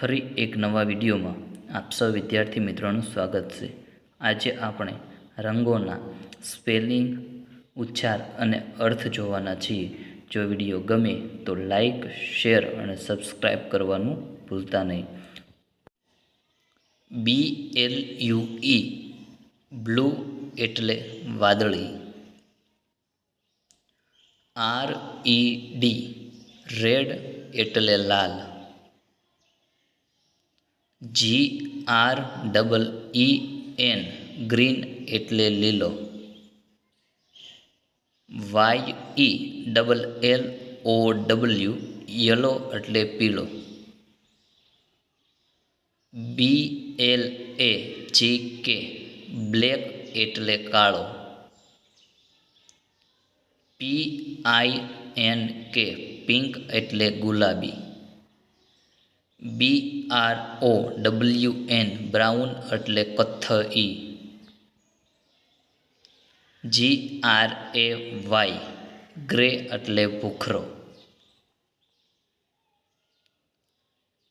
ફરી એક નવા વિડીયોમાં આપ સૌ વિદ્યાર્થી મિત્રોનું સ્વાગત છે. આજે આપણે રંગોના સ્પેલિંગ, ઉચ્ચાર અને અર્થ જોવાના છીએ. જો વીડિયો ગમે તો લાઈક, શેર અને સબસ્ક્રાઈબ કરવાનું ભૂલતા નહીં. B L U E blue એટલે વાદળી. આર ઈ ડી રેડ એટલે લાલ. G R double E N green એટલે લીલો. Y E double L O W yellow એટલે પીળો. બી એલ એ જી કે બ્લેક એટલે કાળો. પી આઈ એન કે પિંક એટલે ગુલાબી. B R O W N brown એટલે કથ્થઈ. G R A Y gray એટલે ભૂખરો.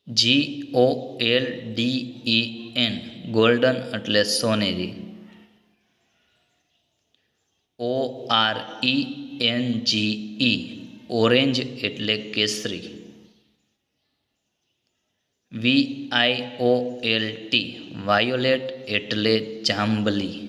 G O L D E N golden એટલે સોનેરી. O R E N G E orange એટલે કેસરી. V I O L E T એટલે જાંબલી.